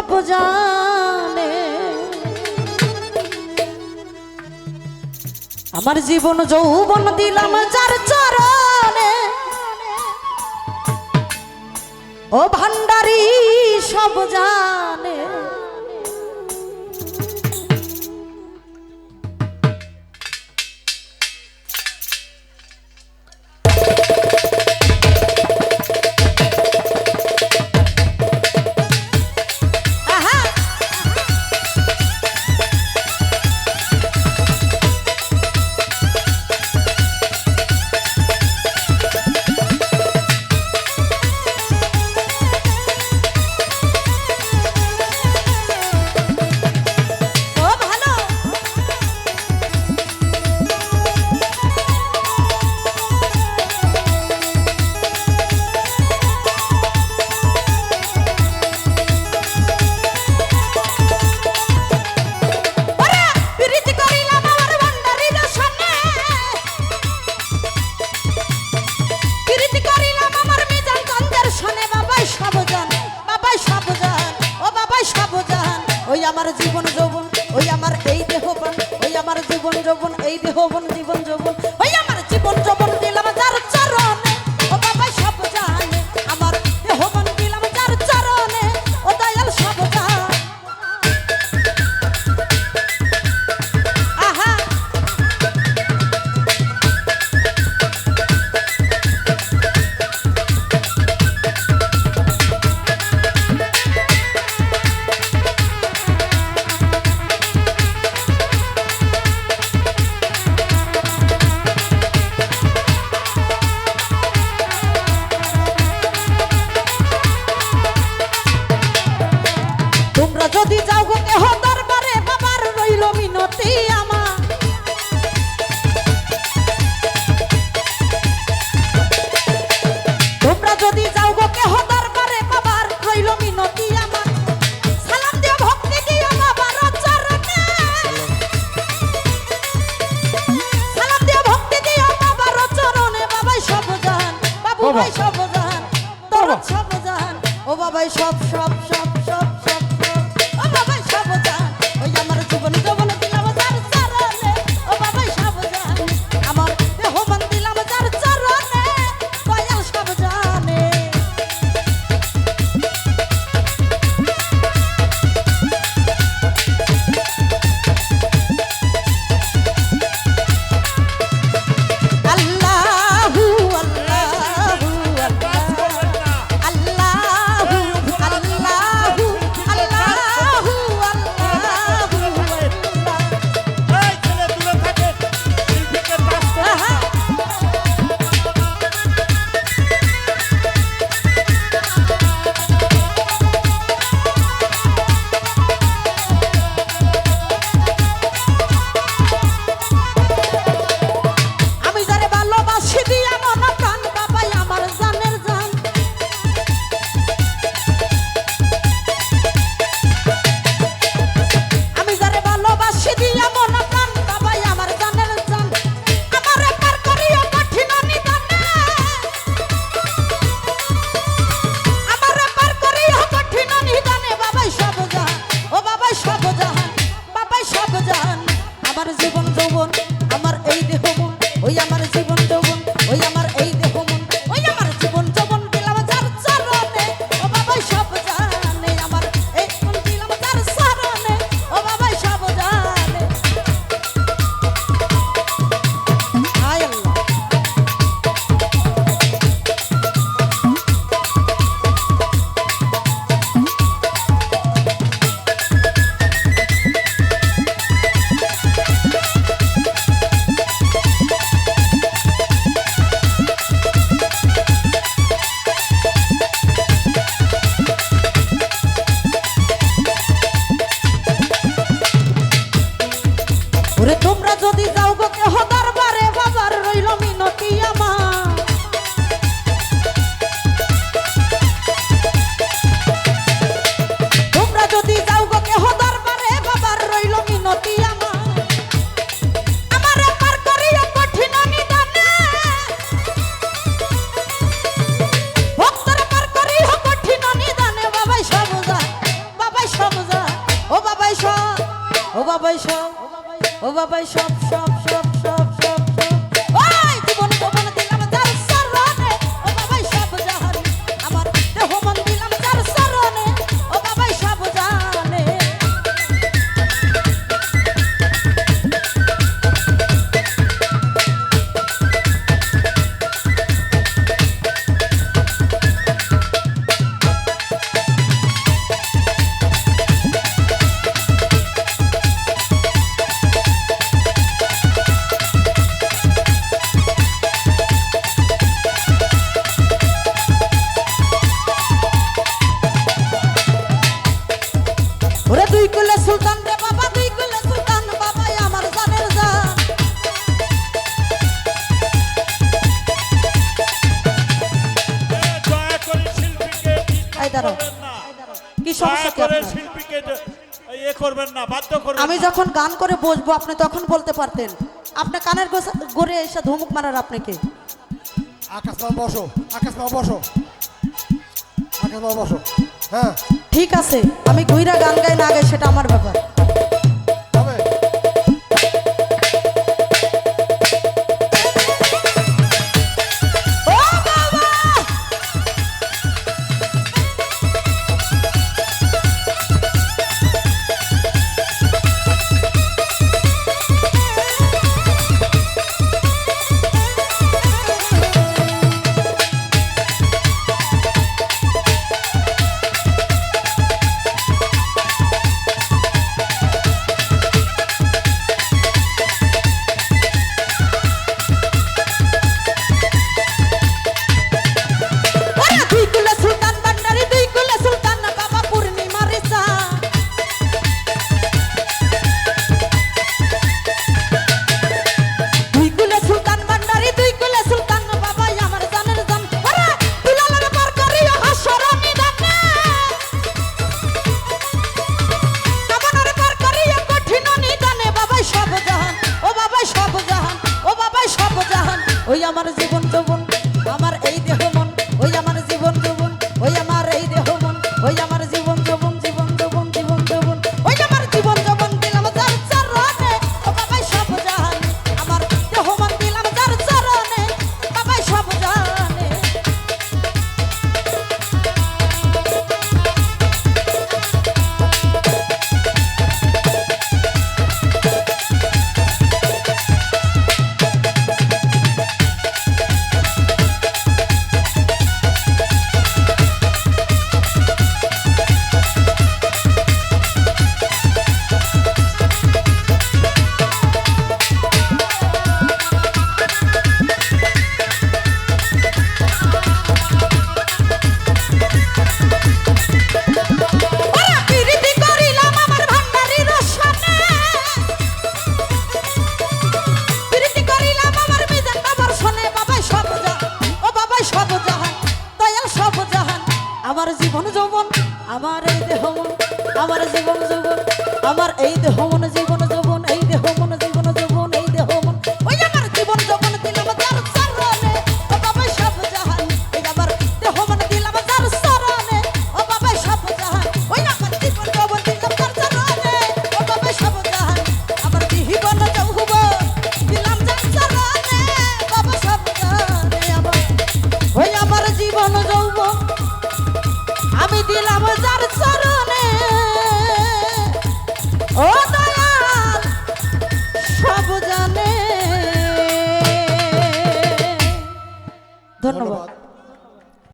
বাপ জানে। আমার জীবন যৌবন দিলাম যার চরণে। ও ভান্ডারি সব জান। জীবন যৌবন, ওই আমার এই দেহ বন ওই আমার জীবন যৌবন, এই দেহ বন জীবন বাবাই সাবধান তোর সাবধান। ও বাবাই সব যৌবন আমার এই দেহ ওই আমার জীবন ও বাবাই সব ও বাবাই সব সব সব আমি যখন গান করে বসবো আপনি তখন বলতে পারতেন। আপনি কানের গড়ে এসে ধুমুক মারার আপনাকে হ্যাঁ। ঠিক আছে আমি ঘুইরা গান গাই না গাই সেটা আমার ব্যাপার। aí derrubou. মন যৌবন আমার এই দেহ মন আমার জীবন যৌবন আমার এই দেহ মন জীবন